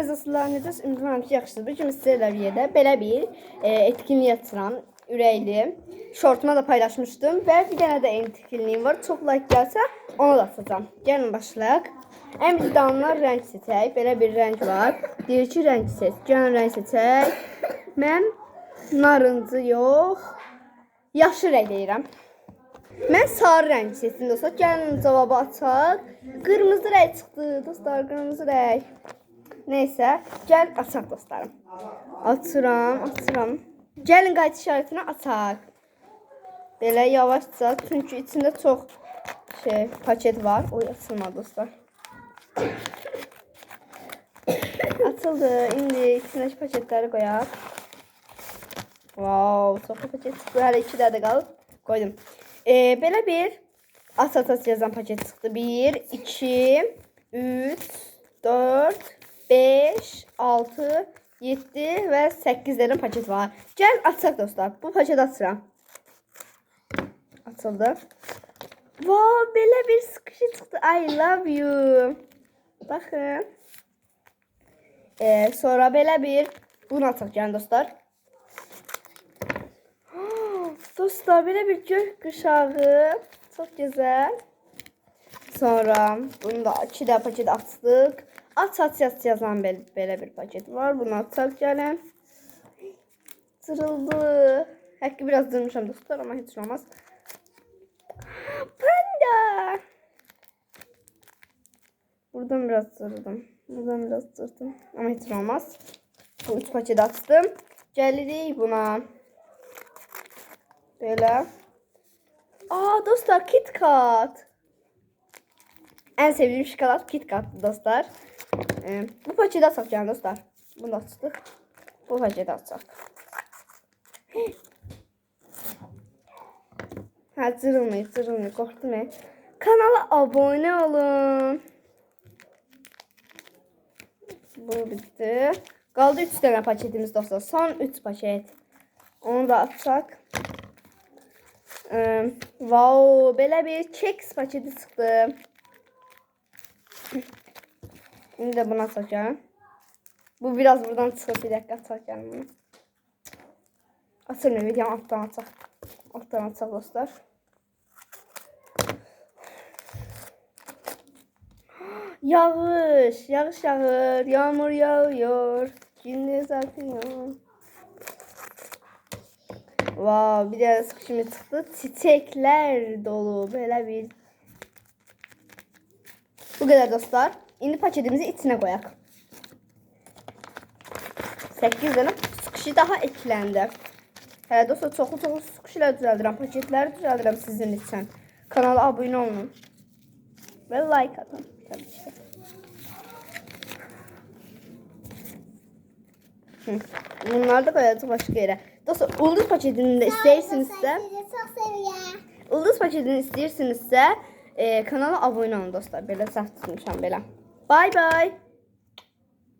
Əzaslar necəsiz? Ümidvaram ki, yaxşısınız. Bu gün sizlərlə birlikdə belə bir e, etkinlik yatıran ürəkli şortuma da paylaşmışdım və bir dənə də etkinliğim var. Çox like gəlsə ona da atacağam. Gəlin başlayaq. Ən vicdanlar rəng seçək. Belə bir rəng var. Deyir ki, rəng seç. Gəlin rəng seçək. Mən narıncı yox, yaşıl rəng deyirəm. Mən sarı rəng seçdim dostlar. Gəlin cavabı açaq. Qırmızı rəng çıxdı dostlar, qırmızı rəng. Neysə, gəl açaq dostlarım. Açıram, açıram. Gəlin qayıt işarətini açaq. Belə yavaşca, çünki içində çox şey paket var. Oy açılmadı dostlar. Açıldı. İndi içindəki paketləri qoyaq. Wow, çox paket çıxdı. Hələ 2 dənə də qalıb. Qoydum. E, belə bir at at yazan paket çıxdı. 1, 2, 3, 4, 5, 6, 7 və 8 dənə paket var. Gəl açaq dostlar. Bu paketi açıram. Açıldı. Wow, belə bir sıkışı çıxdı. I love you. Baxın. Ee, sonra belə bir bunu açaq gəlin dostlar. Dostlar belə bir gök qışağı. Çox gözəl. Sonra bunu da iki də paket açdıq. Aç aç aç yazan belə bir paket var. Bunu açaq gəlin. Cırıldı. Həqqi biraz dırmışam dostlar ama heç olmaz. Panda. Buradan biraz cırdım. Buradan biraz cırdım. Ama heç olmaz. Bu üç paket açtım. Gəlirik buna. Belə. Aa dostlar KitKat. En sevdiğim şokolat KitKat dostlar. Ee, bu paketi açaq canım dostlar. Bunu da. Bu paketi açaq. Ha cırılmayır, cırılmayır. Qorxdum mən. Kanala abone olun. Bu bitti. Qaldı 3 dənə paketimiz dostlar. Son 3 paket. Onu da açaq. Ee, wow, belə bir keks paketi çıxdı. Şimdi de buna takıyorum. Bu biraz buradan çıkıp bir dakika takıyorum bunu. Atılmıyor videom alttan atak. Alttan atak dostlar. Yağış, yağış yağır, yağmur yağıyor, gündüz akıyor. Wow, bir de şimdi çıktı. Çiçekler dolu böyle bir. Bu kadar dostlar. İndi paketimizi içine koyak. 8 tane sıkışı daha eklendi. Hə dostlar çoxlu çoxlu sıkışlar düzəldirəm, paketləri düzəldirəm sizin üçün. Kanala abunə olun və like atın təbii ki. Hı. Bunları da koyacağız başka yere. Dostlar ulduz paketini de istəyirsinizsə, ulduz paketini istəyirsinizsə, e, kanala abunə olun dostlar. Belə səhv tutmuşam belə. Bye bye.